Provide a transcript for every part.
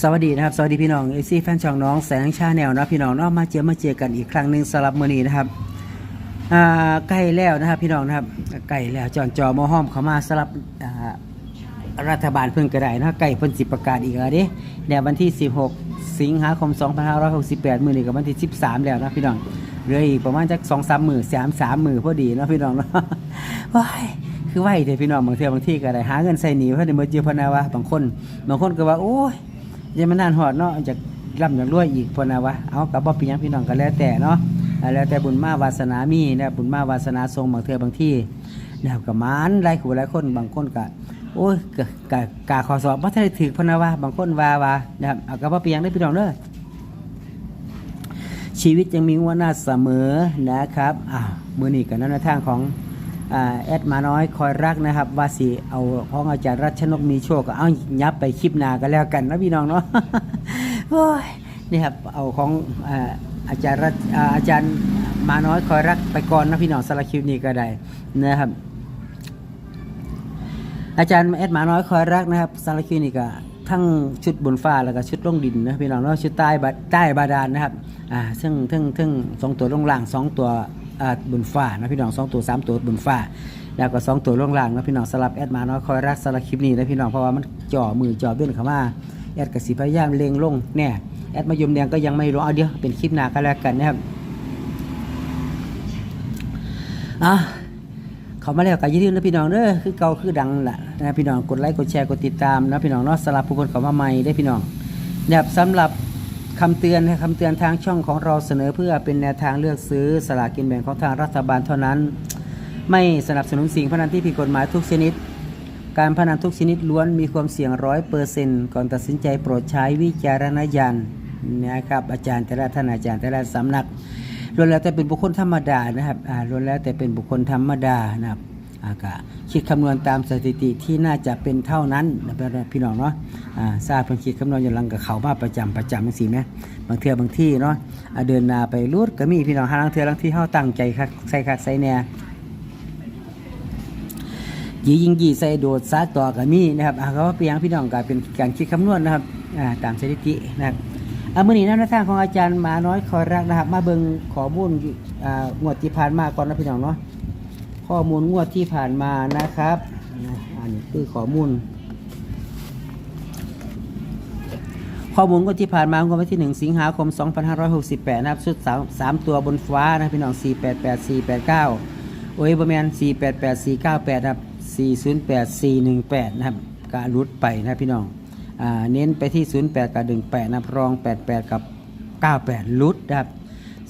สวัสดีนะครับสวัสดีพี่น้องเอซี่แฟนช่องน้องแสงชาแนลนะพี่น้องนาะมาเจอมาเจอกันอีกครั้งหนึ่งสำหรับมือนี้นะครับอ่าใกล้แล้วนะครับพี่น้องนะครับใกล้แล้วจอนจอมอห้อมเข้ามาสำหรับอ่ารัฐบาลเพิ่งกระไดนะใกล้เพิ่นสิประกาศอีกแล้วด้เดี๋ยววันที่ 16 สิงหาคม 2568 มื้อนี้กับวันที่ 13 แล้วนะพี่น้องเหลืออีกประมาณจัก2-3มื้อ3 3มื้อพอดีนะพี่น้องเนาะว้ายคือไหวเด้พี่น้องบางเทื่อบางที่ก็ได้หาเงินใส่หนีเพิ่นได้มื้อเจียพนาวะบางคนบางคนก็ว่าโอ้ย ยังไม่นานหอดเนาะจากร่ำจากรวยอีกพอนะวะเอากับบ่เป็นหยังพี่น้องก็แล้วแต่เนาะแล้วแต่บุญมาวาสนามีนะบุญมาวาสนาทรงบางเทือบางที่นะครับกับมานหลายขู่หลายคนบางคนก็โอ้ยกะกะกาขอสอบบ่ทันได้ถือพอนะวะบางคนว่าว่านะครับเอากับบ่เป็นหยังได้พี่น้องเด้อชีวิตยังมีวันหน้าเสมอนะครับอ้าวมื้อนี้ก็นำในทางของ แอดมาน้อยคอยรักนะครับ ว่าสิเอาของอาจารย์รัชนกมีโชคก็เอายับไปคลิปหนาก็แล้วกันนะพี่น้องเนาะโอ้ยนี่ครับเอาของอาจารย์รัชอาอาจารย์มาน้อยคอยรักไปก่อนนะพี่น้องสารคลิปนี้ก็ได้นะครับ อาจารย์แอดหมาน้อยคอยรักนะครับสารคลิปนี้ก็ทั้งชุดบนฟ้าแล้วก็ชุดลงดินนะพี่น้องเนาะชุดใต้บาใต้บาดาลนะครับอ่าซึ่งทั้งทั้งสองตัวลงล่างสองตัว บนฟ้านะพี่น้องสองตัวสามตัวบนฟ้า แล้วก็สองตัวล่งล่างนะพี่น้องสลับแอดมาน้อยคอยรักสารบคลิปนี้นะพี่น้องเพราะว่ามันจ่อมือจ่อเบี้ยนเข้ามาแอดกสิพยายามเลงลงแน่แอดมายมแดงก็ยังไม่รู้เอาเดี๋ยวเป็นคลิปหน้าก็แล้วกันนะครับอะเขามาแล้วก็อยืดนะพี่น้องเด้อคือเก่าคือดังแหละนะพี่น้องกดไลค์กดแชร์กดติดตามนะพี่น้องเนาะสำหรับผู้คนเขามาใหม่ได้พี่น้องนะครับสำหรับ คำเตือนคำเตือนทางช่องของเราเสนอเพื่อเป็นแนวทางเลือกซื้อสลากกินแบ่งของทางรัฐบาลเท่านั้น ไม่สนับสนุนสิ่งพนันที่ผิดกฎหมายทุกชนิด การพนันทุกชนิดล้วนมีความเสี่ยงร้อยเปอร์เซ็นต์ก่อนตัดสินใจโปรดใช้วิจารณญาณนะครับอาจารย์แต่ละท่านอาจารย์แต่ละสำนักล้วนแล้วแต่เป็นบุคคลธรรมดานะครับล้วนแล้วแต่เป็นบุคคลธรรมดานะครับ อาก็คิดคำนวณตามสถิติที่น่าจะเป็นเท่านั้นนะพี่น้องเนาะอ่าทราบเพิ่นคิดคำนวณอย่างหลังกับเขามาประจำประจำจังซี่แหมบางเทื่อบางที่เนาะเดินนาไปรูดก็มีพี่น้องหาลังเทื่อลังที่เฮาตั้งใจคักใส่คักใส่แน่ยียิงยีใส่โดดซาต่อก็มีนะครับอ่าก็ว่าเปียงพี่น้องก็เป็นการคิดคำนวณนะครับอ่าตามสถิตินะครับอ่ามื่อนี้นะในทางของอาจารย์มาน้อยคอยรักนะครับ มาเบิ่งขอมูลอ่างวดที่ผ่านมาก่อนนะพี่น้องเนาะ ข้อมูลงวดที่ผ่านมานะครับ อันนี้คือข้อมูล ข้อมูลงวดที่ผ่านมางวดวันที่ 1 สิงหาคม 2568 นะครับ ชุด3 3ตัวบนฟ้านะพี่น้อง 488 489 โอ้ยบะแมน488 498 นะครับ 408 418 นะครับการรุดไปนะพี่น้องเน้นไปที่ 08 กับ 18 นะครับรอง 88 กับ 98 ลุดนะครับ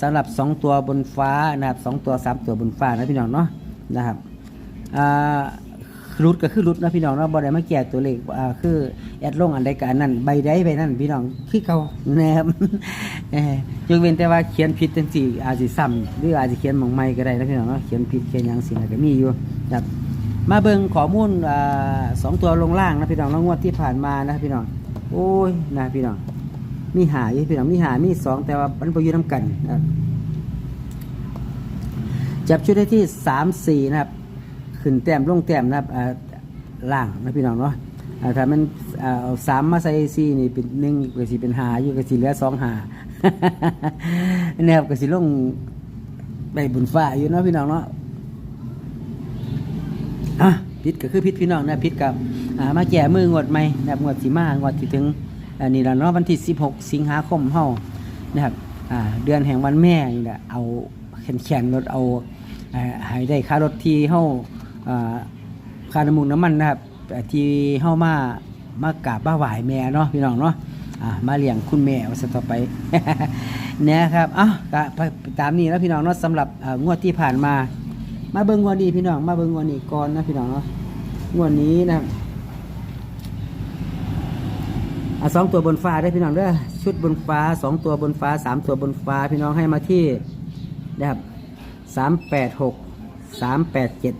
สำหรับ 2 ตัวบนฟ้านะครับ2ตัว 3 ตัวบนฟ้านะพี่น้องเนาะ นะครับอ่ารุดก็คือรุดนะพี่น้องเนาะบ่ได้มาแก้ตัวเลขอ่าคือแอดลงอันใดกันนั้นใบใดใบนั้นพี่น้องคือเก่านะครับยกเว้นแต่ว่าเขียนผิดจังซี่อาจสิซ้ำหรืออาจสิเขียนหม่องใหม่ก็ได้นะพี่น้องเนาะเขียนผิดเขียนยังสิก็มีอยู่นะครับมาเบิ่งข้อมูลอ่าสองตัวลงล่างนะพี่น้องแล้วงวดที่ผ่านมานะพี่น้องโอ้ยนะพี่น้องมีหาอยู่พี่น้องมีหามีสองแต่ว่ามันไปอยู่น้ำกันนะครับ จับชุดได้ที่สามสี่นะครับ ขึ้นแต้มลงแต้มนะครับอ่าล่างนะพี่น้องเนาะอ่าถ้ามันอ่าเอาสามมาใส่สี่นี่เป็นหนึ่งก็สิเป็นหาอยู่ก็สิเหลือสองหานะครับก็สิลงไปบุญฟ้าอยู่เนาะพี่น้องเนาะอะพิษก็คือพิษพี่น้องนะพิษกับอ่ามาแก่มืองวดใหมนะครับงวดสีมางวดที่ถึงอันนี้ละเนาะวันที่ 16 สิงหาคมเฮานะครับอ่าเดือนแห่งวันแม่นี่แหละเอา แขนแขนรถเอาอ่าให้ได้ค่ารถที่เฮาอ่าค่าน้ำมูกน้ำมันนะครับที่เฮามามากราบบ้าไหวแม่เนาะพี่น้องเนาะมาเลี้ยงคุณแม่ว่าซะต่อไปเนี่ยครับอะก็ไปตามนี้แล้วพี่น้องเนาะสำหรับงวดที่ผ่านมา มาเบิ่งงวดนี้พี่น้อง มาเบิ่งงวดนี้ก่อนนะพี่น้องเนาะงวดนี้นะครับสองตัวบนฟ้าได้พี่น้องเด้อชุดบนฟ้าสองตัวบนฟ้าสามตัวบนฟ้าพี่น้องให้มาที่ นะครับสามแปดหกสามแปดเจ็ด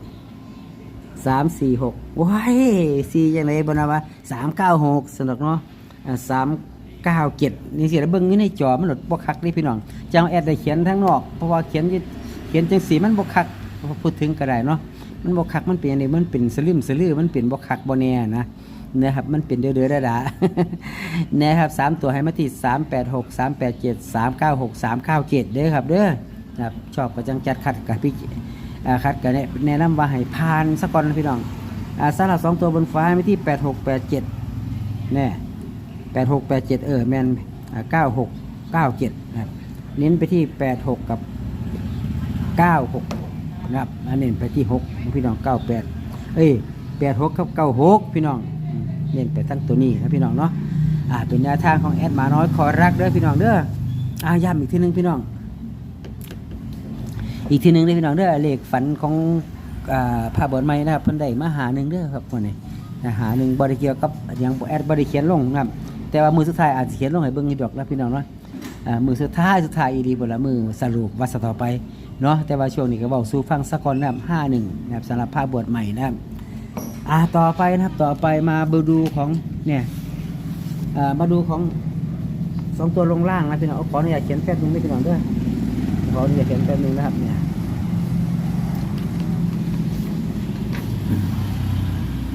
สามสี่หกว้ายสี่ยังไงบนาวะสามเก้าหกสนุกเนาะสามเก้าเจ็ดนี่สิแล้วเบิ้งอยู่ในจอมันหลุดบกคักนี่พี่น้องจังแอดได้เขียนทั้งนอก เพราะว่าเขียนเขียนจังสีมันบกคักพูดถึงก็ได้เนาะมันบกคักมันเป็นอะไรมันเป็นสลิมสลือมันเป็นบกคักบแน่นะนะครับมันเป็นเดือดๆดานะครับสามตัวให้มาที่สามแปดหกสามแปดเจ็ดสามเก้าหกสามเก้าเจ็ดเด้อครับเด้อ นะครับชอบก็จังจัดคัดกับพี่อ่าคัดกับแนะนำว่าให้ผ่านสักก่อนะพี่น้องอ่าสำหรับสองตัวบนฟ้าให้มาที่แปดหกแปดเจ็ดแน่แปดหกแปดเจ็ดเออแมนเก้าหกเก้าเจ็ดนะครับเน้นไปที่แปดหกกับเก้าหกนะครับอันเน้นไปที่หกพี่น้องเก้าแปดเอ้ยแปดหกกับเก้าหกพี่น้องเน้นไปทั้งตัวนี้นะพี่น้องเนาะอ่าเป็นแนวทางของแอดมาน้อยขอรักเด้อพี่น้องเด้ออ่าย้ำอีกทีหนึงพี่น้อง อีกทีหนึ่งเด้พี่น้องเด้อเลขฝันของอ่าพระบวชใหม่นะครับเพิ่นได้มาหาหนึ่งเด้อครับวันนี้นะหาหนึ่งบริเกียวกับยังแอดบริเขียนลงนะครับแต่ว่ามือสุดท้ายอาจจะเขียนลงให้เบิ่งอีกดอกแล้วพี่น้องเนาะอ่มือสุดท้ายสุดท้ายอีดีบนละมือสรุปวัดต่อไปเนาะแต่ว่าช่วงนี้ก็เว้าสู่ฟังสักอนนะครับ51นะครับสำหรับพระบวชใหม่นะครับอ่าต่อไปนะครับต่อไปมาดูของเนี่ยมาดูของสองตัวลงล่างนะพี่น้องเอาขออนุญาตเขียนแป๊บนึงไม่พี่น้องด้วย ขออนุญาเขียนแป๊บนึงนะครับเนี่ย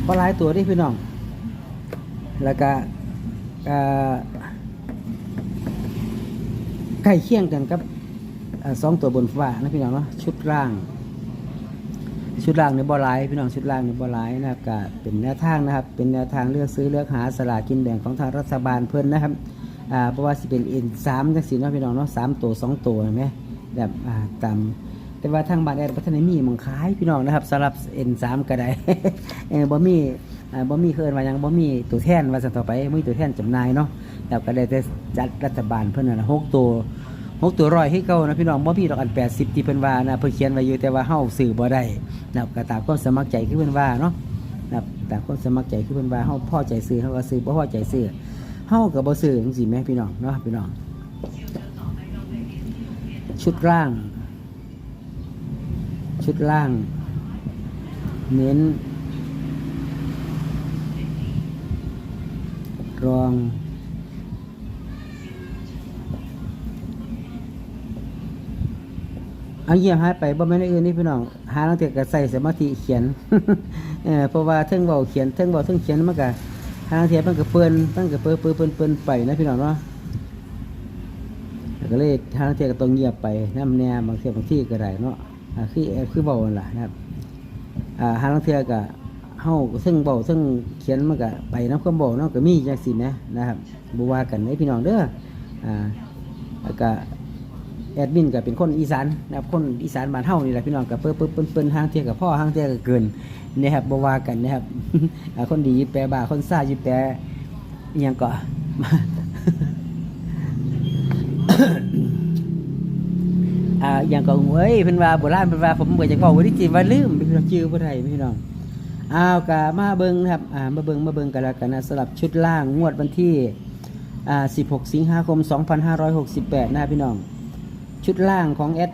ก็หลายตัวที่พี่น้อง แล้วก็อ่าใกล้เคียงกันกับสองตัวบนฟ้านะพี่น้องเนาะชุดล่าง ชุดล่างในบ่อลายพี่น้องชุดล่างในบ่อลายนะครับก็เป็นแนวทางนะครับ เป็นแนวทางเลือกซื้อเลือกหาสลากกินแบ่งของทางรัฐบาลเพิ่นนะครับอ่าเพราะว่าสิเป็นเอ็นสามจังสีเนาะพี่น้องเนาะสามตัวสองตัวเห็นไหม แบบอ่าตามแต่ว่าทางบ้านแอดพัฒนามีหมองขายพี่น้องนะครับสำหรับเอ็นสามก็ได้ เออบ่มีอ่าบ่มีเคินว่ายังบ่มีตัวแทนว่าสันต่อไปบ่มีตัวแทนจำหน่ายเนาะแล้วก็ได้แต่จัดรัฐบาลเพิ่นน่ะหกตัวหกตัวร้อยให้เก่านะพี่น้องบ่มีดอกอันแปดสิบที่เพิ่นว่านะเพิ่นเขียนไว้อยู่แต่ว่าเฮาสื่อบ่ได้นะครับก็ตามความสมัครใจคือเพิ่นว่าเนาะนะครับตามความสมัครใจคือเพิ่นว่าเฮาพอใจซื้อเฮาก็ซื้อบ่พอใจซื้อเฮาก็บ่ซื้อจังซี่แหมพี่น้องเนาะพี่น้อง ชุดล่าง ชุดล่าง เน้น รอง เอาเยี่ยมหายไปบ่แม่นในอื่นนี่พี่น้อง หาลังเทียก็ใส่สมาธิเขียนเออเพราะว่าเทิงเว้าเขียนเทิงเว้าเทิงเขียนมันก็หาลังเทียมันก็เปิ้นมันก็เปิ้นเปิ้นเปิ้นเปิ้นไปนะพี่น้องเนาะ ก็เลยหางเทียก็ต้องเงียบไปน้ำแน่บางเทียบางที่ก็ได้เนาะคือคือเว้านั่นล่ะนะครับอ่าหาลังเทียก็เฮาเทิงเว้าเทิงเขียนมันก็ไปน้ำความเว้าเนาะก็มีจังซี่แหมนะครับบ่ว่ากันเด้พี่น้องเด้ออ่าก็แอดมินก็เป็นคนอีสานนะครับคนอีสานบ้านเฮานี่แหละพี่น้องกับเปิ้นเปิ้นเปิ้นเปิ้นห้างเทียกับพ่อห้างเทียกับเกินนะครับบ่ว่ากันนะครับคนดียิบแปลบ่าคนซ่ายิบแปลอิหยังก็ อ่าอย่างก็เอ้ยเพิ่นว่าโบราณเพิ่นว่าผมบ่อยากเว้าว่าที่จริงว่าลืมพี่น้องชื่อบ่ได้พี่น้องอ้าวก็มาเบิ่งนะครับอ่ามาเบิ่งมาเบิ่งกันแล้วกันนะสำหรับชุดล่างงวดวันที่อ่า16 สิงหาคม 2568 นะครับพี่น้อง ชุดล่างของแอด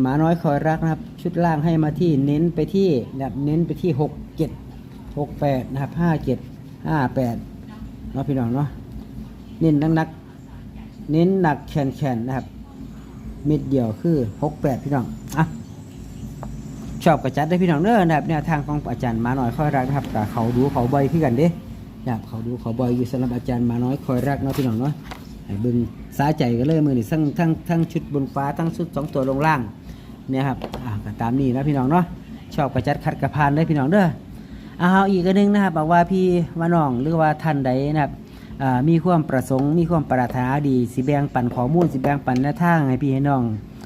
หมาน้อยคอยรักนะครับ ชุดล่างให้มาที่เน้นไปที่นะครับเน้นไปที่หกเจ็ดหกแปดนะครับห้าเจ็ดห้าแปดเนาะพี่น้องเนาะเน้นนักนัก เน้นหนักแขนแขนๆนะครับ เม็ดเดียวคือหกแปดพี่น้องอะชอบกระจัดได้พี่น้องเด้อนะครับแนวทางของอาจารย์มาหน้อยคอยรักนะครับกับเขาดูเขาบ่อยขึ้นกันเด้นะครับเขาดูเขาบ่อยอยู่สำหรับอาจารย์มาน้อยคอยรักเนาะพี่น้องเนาะให้บึงสาใจก็เลยมือนี่ทั้งทั้งทั้งชุดบนฟ้าทั้งชุดสองตัวลงล่างเนี่ยครับอ่าตามนี้นะพี่น้องเนาะชอบกระจัดขัดกระพานได้พี่น้องเด้อเอาอีกอันนึงนะครับบอกว่าพี่ว่าน้องหรือว่าท่านใดนะครับ มีความประสงค์ มีความปรารถนาดีสิแบ่งปันข้อมูลสิแบ่งปันแนวทางให้พี่ให้น้อง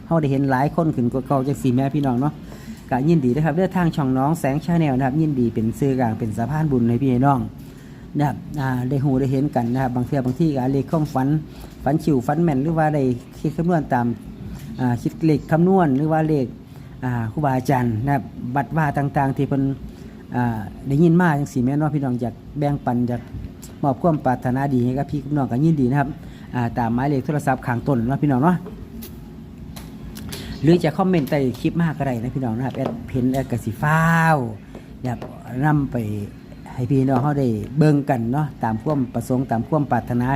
เฮาได้เห็นหลายคนขึ้นกว่าเก่าจากสีแม่พี่น้องเนาะก็ยินดีนะครับเลือกทางช่องน้องแสงชาแนลนะครับ ยินดีเป็นซื้อกลางเป็นสะพานบุญให้พี่ให้น้องนะครับอ่าได้หูได้เห็นกันนะครับบางเทื่อบางที่ก็เลขข้อมฝันฝันฉิวฝันแม่นหรือว่าได้คิดคำนวณตามอ่าคิดเลขคำนวณหรือว่าเลขอ่าครูบาอาจารย์นะครับบัตรว่าต่างๆ ที่เพิ่นอ่าได้ยินมาจังสีแม่นว่าพี่น้องอยากแบ่งปันอยาก มอบความปรารถนาดีให้กับพี่กับน้องกันยินดีนะครับาตามหมายเลขโทรศัพท์ข้างต้นนะพี่น้องเนาะหรือจะคอมเมนต์ใต้คลิปมากก็ได้นะพี่น้องนะครับแอดเพนแอดกสิฟ้าวนะครับนำไปให้พี่น้องเขาได้เบิ่งกันเนาะตามความประสงค์ตามความปรารถนา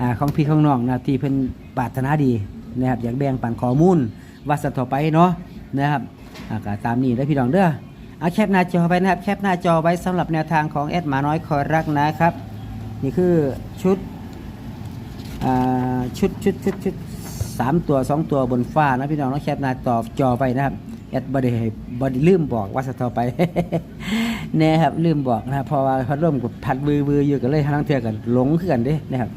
อ่าของพี่ของน้องนะที่เพิ่นปรารถนาดีนะครับอยากแบ่งปันข้อมูลว่าสัตว์ต่อไปเนาะนะครับาก็ตามนี้ได้พี่น้องเด้อเอาแคปหน้าจอไปนะครับแคปหน้าจอไว้สำหรับแนวทางของแอดหมาน้อยคอยรักนะครับ นี่คือชุดชุดชุดชุดชุดสามตัวสองตัวบนฟ้านะพี่น้องต้องแคปหน้าตอบจอไปนะครับแอดบอดี้บอดี้ลืมบอกว่าสต่อไปแน่ครับลืมบอกนะครับพอว่าพัดลมกับพัดวือวืออยู่กันเลยทั้งเทือกันหลงขึ้นกันด้นะครับ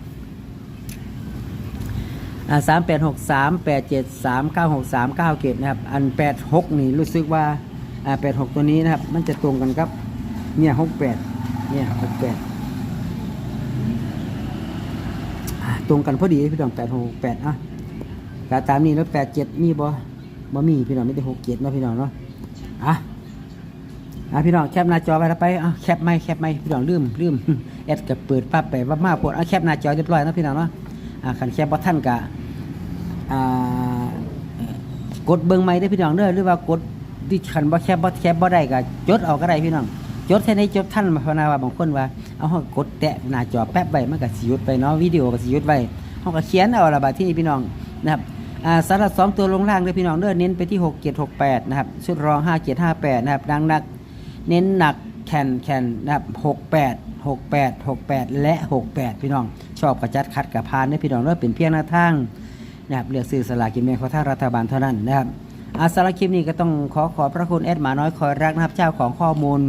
อ่าสามแปดหกสามแปดเจ็ดสามเก้าหกสามเก้าเกตนะครับ อันแปดหกนี่รู้สึกว่าอ่าแปดหกตัวนี้นะครับ มันจะตรงกันครับ เนี่ยหกแปดเนี่ยหกแปด อะ ตรงกันพอดีพี่น้องแปดหกแปดอะกาตามนี้แล้วแปดเจ็ดมีบ่บ่มีพี่น้องไม่ได้หกเจ็ดนะพี่น้องเนาะอะอะพี่น้องแคปหน้าจอไปแล้วไปอะแคปไม่แคปไม่พี่น้องลืมลืมแอดกับเปิดปั๊บไปว่ามากปวดอะแคปหน้าจอเรียบร้อยนะพี่น้องเนาะอะคันแคปบ่ท่านกะอ่ากดเบิ่งไม่ได้พี่น้องเด้อหรือว่ากดที่คันบ่แคปบ่แคปบ่ได้ก็จดเอาก็ได้พี่น้อง จดแค่ในจดท่านมาพนาว่าบางคนว่าเอาเฮากดแตะหน้าจอแป๊บไว้มันก็สิยุดไปเนาะวิดีโอก็สิยุดไว้เฮาก็เขียนเอาละบาดที่นี่พี่น้องนะครับอ่าสำหรับสองตัวลงล่างเด้อพี่น้องเด้อเน้นไปที่6 7 6 8นะครับชุดรอง5 7 5 8นะครับดังนักเน้นหนักแคนแคนนะครับ68 68 68แปดหกแปดและ68พี่น้อง ชอบกระจัดคัดกับพานเด้อพี่น้องเด้อเป็นเพียงหน้าทางนะครับเลือกซื้อสลากกินแบ่งของทางรัฐบาลเท่านั้นนะครับอาสารบคลิปนี้ก็ต้องขอขอบพระคุณแอดหมาน้อยคอยรักนะครับเจ้าของข้อมูล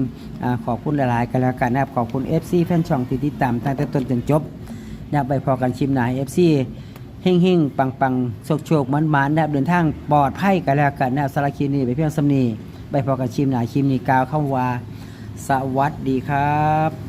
ขอบคุณหลายๆกันแล้วกันนะครับขอบคุณ FC แฟนช่องที่ติดตามตั้งแต่ต้นจนจบนะไปพอกันชิมหนาย FC เฮ่งเฮงปังปังโชคโชคมันมันนะครับเดินทางปลอดภัยกันแล้วกันนะครับสารคลินีไปเพียงสำนีไปพอกันชิมหนาชิมนีกาวข้าว่า สวัสดีครับ